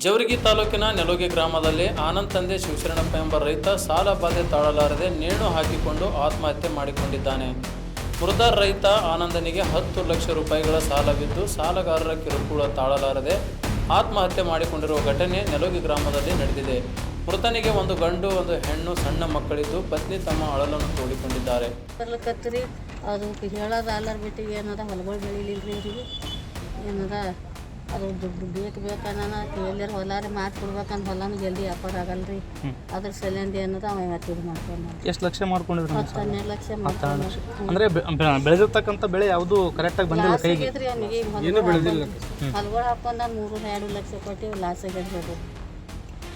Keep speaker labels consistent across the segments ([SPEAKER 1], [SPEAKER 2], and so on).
[SPEAKER 1] ಜವರಗಿ ತಾಲೂಕಿನ ನೆಲೋಗಿ ಗ್ರಾಮದಲ್ಲಿ ಆನಂದ್ ತಂದೆ ಶಿವಶರಣಪ್ಪ ಎಂಬ ರೈತ ಸಾಲ ಬಾಧೆ ತಾಳಲಾರದೆ ನೇಣು ಹಾಕಿಕೊಂಡು ಆತ್ಮಹತ್ಯೆ ಮಾಡಿಕೊಂಡಿದ್ದಾನೆ. ಮೃತ ರೈತ ಆನಂದನಿಗೆ ಹತ್ತು ಲಕ್ಷ ರೂಪಾಯಿಗಳ ಸಾಲವಿದ್ದು ಸಾಲಗಾರರ ಕಿರುಕುಳ ತಾಳಲಾರದೆ ಆತ್ಮಹತ್ಯೆ ಮಾಡಿಕೊಂಡಿರುವ ಘಟನೆ ನೆಲೋಗಿ ಗ್ರಾಮದಲ್ಲಿ ನಡೆದಿದೆ. ಮೃತನಿಗೆ ಒಂದು ಗಂಡು, ಒಂದು ಹೆಣ್ಣು, ಸಣ್ಣ ಮಕ್ಕಳಿದ್ದು ಪತ್ನಿ ತಮ್ಮ ಅಳಲನ್ನು ತೋಡಿಕೊಂಡಿದ್ದಾರೆ.
[SPEAKER 2] ಅದು ದುಡ್ಡು ಬೇಕು ಬೇಕನ್ನ ಎಲ್ಲರ ಹೊಲಾರಿ ಮಾತು ಕೊಡ್ಬೇಕಂತ ಹೊಲನೂ ಜಲ್ದಿ ವ್ಯಾಪಾರ ಆಗಲ್ಲ ರೀ ಅದ್ರ ಸಲಿಂದ ಏನದ ಅವ ಇವತ್ತು ಇದು ಮಾಡ್ಕೊಂಡು
[SPEAKER 3] ಎಷ್ಟು ಲಕ್ಷ ಮಾಡ್ಕೊಂಡಿದ್ರು
[SPEAKER 2] ಹತ್ತು ಹನ್ನೆರಡು ಲಕ್ಷ ಮಾಡ್ಕೊಂಡು
[SPEAKER 3] ಅಂದ್ರೆ ಬೆ- ಬೆಳೆದಿರ್ತಕ್ಕಂಥ ಬೆಳೆ ಯಾವುದು ಕರೆಕ್ಟಾಗಿ ಬಂದಿಲ್ಲ
[SPEAKER 2] ಕೈಗೆ. ಅವನಿಗೆ ಹೊಲಗಳು ಹಾಕೊಂಡ ಮೂರು ಎರಡು ಲಕ್ಷ ಕೊಟ್ಟು ಲಾಸ್ ಆಗೈತ್ರಿ ಅದು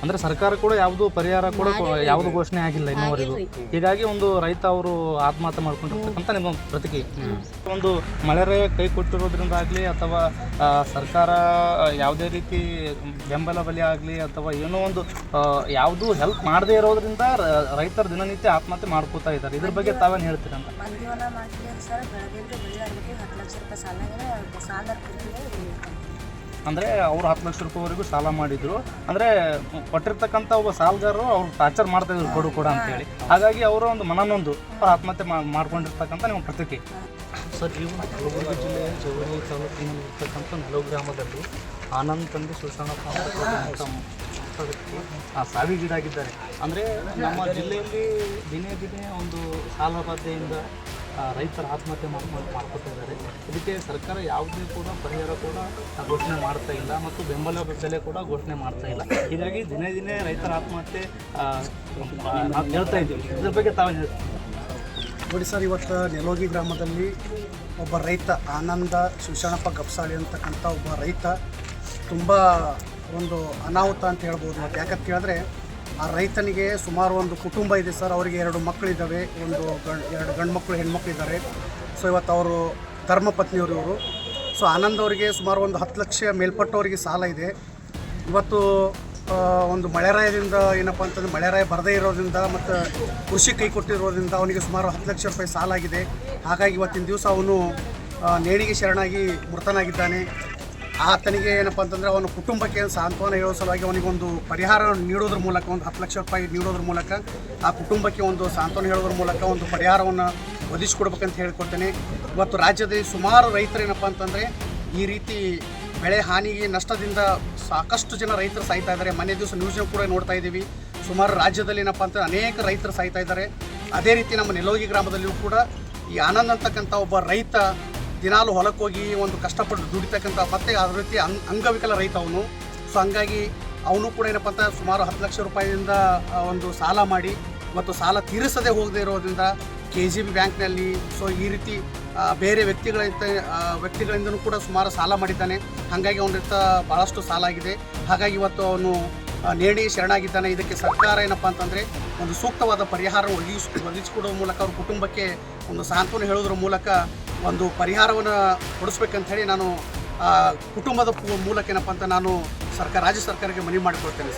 [SPEAKER 3] ಅಂದ್ರೆ ಸರ್ಕಾರ ಕೂಡ ಯಾವುದು ಪರಿಹಾರ ಕೂಡ ಯಾವುದು ಘೋಷಣೆ ಆಗಿಲ್ಲ ಇನ್ನೂವರೆಗೂ. ಹೀಗಾಗಿ ಒಂದು ರೈತ ಅವರು ಆತ್ಮಹತ್ಯೆ ಮಾಡ್ಕೊಂಡಿರ್ತಕ್ಕಂಥ ನಿಮ್ಮ ಪ್ರತಿಕ್ರಿಯೆ. ಒಂದು ಮಳೆರೆ ಕೈ ಕೊಟ್ಟಿರೋದ್ರಿಂದ ಆಗಲಿ ಅಥವಾ ಸರ್ಕಾರ ಯಾವುದೇ ರೀತಿ ಬೆಂಬಲ ಬಲಿ ಆಗಲಿ ಅಥವಾ ಏನೋ ಒಂದು ಯಾವುದು ಹೆಲ್ಪ್ ಮಾಡದೇ ಇರೋದ್ರಿಂದ ರೈತರು ದಿನನಿತ್ಯ ಆತ್ಮಹತ್ಯೆ ಮಾಡ್ಕೋತಾ ಇದ್ದಾರೆ. ಇದ್ರ ಬಗ್ಗೆ ತಾವೇನು ಹೇಳ್ತೀರಂತ
[SPEAKER 4] ಸಾಲ
[SPEAKER 3] ಅಂದರೆ ಅವರು ಹತ್ತು ಲಕ್ಷ ರೂಪಾಯಿವರೆಗೂ ಸಾಲ ಮಾಡಿದ್ರು. ಅಂದರೆ ಕೊಟ್ಟಿರ್ತಕ್ಕಂಥ ಒಬ್ಬ ಸಾಲಗಾರರು ಅವ್ರು ಟಾರ್ಚರ್ ಮಾಡ್ತಾ ಇದ್ರು ಕೊಡು ಕೂಡ ಅಂತೇಳಿ ಹಾಗಾಗಿ ಅವರ ಒಂದು ಮನನೊಂದು ಅವ್ರು ಆತ್ಮಹತ್ಯೆ ಮಾಡ್ಕೊಂಡಿರ್ತಕ್ಕಂಥ ನಿಮ್ಮ ಪ್ರತಿಕ್ರಿಯೆ ಸರ್ ಇವು ಕಲಬುರಗಿ ಜಿಲ್ಲೆಯ ಜವಳಿ ತಾಲೂಕಿನಲ್ಲಿ ಇರ್ತಕ್ಕಂಥ ನೆಲವು ಗ್ರಾಮದಲ್ಲಿ ಆನಂದ್ ತಂದೆ ಸುಶಾಣಪ್ಪ ಸಾವಿಗೀಡಾಗಿದ್ದಾರೆ. ಅಂದರೆ ನಮ್ಮ ಜಿಲ್ಲೆಯಲ್ಲಿ ದಿನೇ ದಿನೇ ಒಂದು ಸಾಲಬಾಧೆಯಿಂದ ರೈತರ ಆತ್ಮಹತ್ಯೆ ಮಾಡ್ಕೊಂಡು ಮಾಡ್ಕೊತಾ ಇದ್ದಾರೆ. ಇದಕ್ಕೆ ಸರ್ಕಾರ ಯಾವುದೇ ಕೂಡ ಪರಿಹಾರ ಕೂಡ ಘೋಷಣೆ ಮಾಡ್ತಾ ಇಲ್ಲ ಮತ್ತು ಬೆಂಬಲ ಬೆಲೆ ಕೂಡ ಘೋಷಣೆ ಮಾಡ್ತಾ ಇಲ್ಲ. ಹೀಗಾಗಿ ದಿನೇ ದಿನೇ ರೈತರ ಆತ್ಮಹತ್ಯೆ ನಾವು ಹೇಳ್ತಾ ಇದ್ದೀವಿ. ಇದ್ರ ಬಗ್ಗೆ ತಾವೇ
[SPEAKER 5] ನೋಡಿ ಸರ್, ಇವತ್ತು ನೆಲೋಗಿ ಗ್ರಾಮದಲ್ಲಿ ಒಬ್ಬ ರೈತ, ಆನಂದ ಶಿವಶರಣಪ್ಪ ಗಪ್ಸಾಳಿ ಅಂತಕ್ಕಂಥ ಒಬ್ಬ ರೈತ, ತುಂಬ ಒಂದು ಅನಾಹುತ ಅಂತ ಹೇಳ್ಬೋದು. ಯಾಕಂತ ಕೇಳಿದ್ರೆ ಆ ರೈತನಿಗೆ ಸುಮಾರು ಒಂದು ಕುಟುಂಬ ಇದೆ ಸರ್. ಅವರಿಗೆ ಎರಡು ಮಕ್ಕಳಿದ್ದಾವೆ. ಒಂದು ಗಂಡ, ಎರಡು ಗಂಡು ಮಕ್ಕಳು ಹೆಣ್ಮಕ್ಳಿದ್ದಾರೆ. ಸೊ ಇವತ್ತು ಅವರು ಧರ್ಮಪತ್ನಿಯವರು ಇವರು. ಸೊ ಆನಂದ್ ಅವರಿಗೆ ಸುಮಾರು ಒಂದು ಹತ್ತು ಲಕ್ಷ ಮೇಲ್ಪಟ್ಟವರಿಗೆ ಸಾಲ ಇದೆ. ಇವತ್ತು ಒಂದು ಮಳೆರಾಯದಿಂದ ಏನಪ್ಪ ಅಂತಂದ್ರೆ ಮಳೆರಾಯ ಬರದೇ ಇರೋದ್ರಿಂದ ಮತ್ತು ಕೃಷಿ ಕೈ ಕೊಟ್ಟಿರೋದ್ರಿಂದ ಅವನಿಗೆ ಸುಮಾರು ಹತ್ತು ಲಕ್ಷ ರೂಪಾಯಿ ಸಾಲ ಆಗಿದೆ ಹಾಗಾಗಿ ಇವತ್ತಿನ ದಿವಸ ಅವನು ನೇಣಿಗೆ ಶರಣಾಗಿ ಮೃತನಾಗಿದ್ದಾನೆ. ಆತನಿಗೆ ಏನಪ್ಪ ಅಂತಂದರೆ ಅವನ ಕುಟುಂಬಕ್ಕೆ ಸಾಂತ್ವನ ಹೇಳೋ ಸಲುವಾಗಿ ಅವನಿಗೊಂದು ಪರಿಹಾರ ನೀಡೋದ್ರ ಮೂಲಕ, ಒಂದು ಹತ್ತು ಲಕ್ಷ ರೂಪಾಯಿ ನೀಡೋದ್ರ ಮೂಲಕ, ಆ ಕುಟುಂಬಕ್ಕೆ ಒಂದು ಸಾಂತ್ವನ ಹೇಳೋದ್ರ ಮೂಲಕ ಒಂದು ಪರಿಹಾರವನ್ನು ಒದಗಿಸ್ಕೊಡ್ಬೇಕಂತ ಹೇಳ್ಕೊಡ್ತೇನೆ. ಇವತ್ತು ರಾಜ್ಯದಲ್ಲಿ ಸುಮಾರು ರೈತರು ಏನಪ್ಪ ಅಂತಂದರೆ ಈ ರೀತಿ ಬೆಳೆ ಹಾನಿಗೆ, ನಷ್ಟದಿಂದ ಸಾಕಷ್ಟು ಜನ ರೈತರು ಸಾಯ್ತಾ ಇದ್ದಾರೆ. ಮನೆ ದಿವಸ ನ್ಯೂಸ್ನ ಕೂಡ ನೋಡ್ತಾ ಇದ್ದೀವಿ. ಸುಮಾರು ರಾಜ್ಯದಲ್ಲಿ ಏನಪ್ಪ ಅಂತ ಅನೇಕ ರೈತರು ಸಾಯ್ತಾ ಇದ್ದಾರೆ. ಅದೇ ರೀತಿ ನಮ್ಮ ನೆಲೋಗಿ ಗ್ರಾಮದಲ್ಲಿಯೂ ಕೂಡ ಈ ಆನಂದ್ ಅಂತಕ್ಕಂಥ ಒಬ್ಬ ರೈತ ದಿನಾಲು ಹೊಲಕ್ಕೆ ಹೋಗಿ ಒಂದು ಕಷ್ಟಪಟ್ಟು ದುಡಿತಕ್ಕಂಥ ಮತ್ತೆ ಅದ ರೀತಿ ಅಂಗ ಅಂಗವಿಕಲ ರೈತ ಅವನು. ಸೊ ಹಂಗಾಗಿ ಅವನು ಕೂಡ ಏನಪ್ಪ ಅಂತ ಸುಮಾರು ಹತ್ತು ಲಕ್ಷ ರೂಪಾಯಿಯಿಂದ ಒಂದು ಸಾಲ ಮಾಡಿ ಮತ್ತು ಸಾಲ ತೀರಿಸದೇ ಹೋಗದೇ ಇರೋದ್ರಿಂದ ಕೆ ಜಿ ಬಿ ಬ್ಯಾಂಕ್ನಲ್ಲಿ ಸೊ ಈ ರೀತಿ ಬೇರೆ ವ್ಯಕ್ತಿಗಳಿಂದ ವ್ಯಕ್ತಿಗಳಿಂದಲೂ ಕೂಡ ಸುಮಾರು ಸಾಲ ಮಾಡಿದ್ದಾನೆ. ಹಾಗಾಗಿ ಅವನ ಹತ್ರ ಭಾಳಷ್ಟು ಸಾಲ ಆಗಿದೆ. ಹಾಗಾಗಿ ಇವತ್ತು ಅವನು ನೇಣಿ ಶರಣಾಗಿದ್ದಾನೆ. ಇದಕ್ಕೆ ಸರ್ಕಾರ ಏನಪ್ಪ ಅಂತಂದರೆ ಒಂದು ಸೂಕ್ತವಾದ ಪರಿಹಾರ ಒದಗಿಸಿ, ಒದಗಿಸಿಕೊಡೋ ಮೂಲಕ ಅವ್ರ ಕುಟುಂಬಕ್ಕೆ ಒಂದು ಸಾಂತ್ವನ ಹೇಳೋದ್ರ ಮೂಲಕ ಒಂದು ಪರಿಹಾರವನ್ನು ಕೊಡಿಸ್ಬೇಕಂತ ಹೇಳಿ ನಾನು ಕುಟುಂಬದ ಮೂಲಕ ಏನಪ್ಪ ಅಂತ ನಾನು ಸರ್ಕಾರ, ರಾಜ್ಯ ಸರ್ಕಾರಕ್ಕೆ ಮನವಿ ಮಾಡಿಕೊಳ್ತೇನೆ ಸರ್.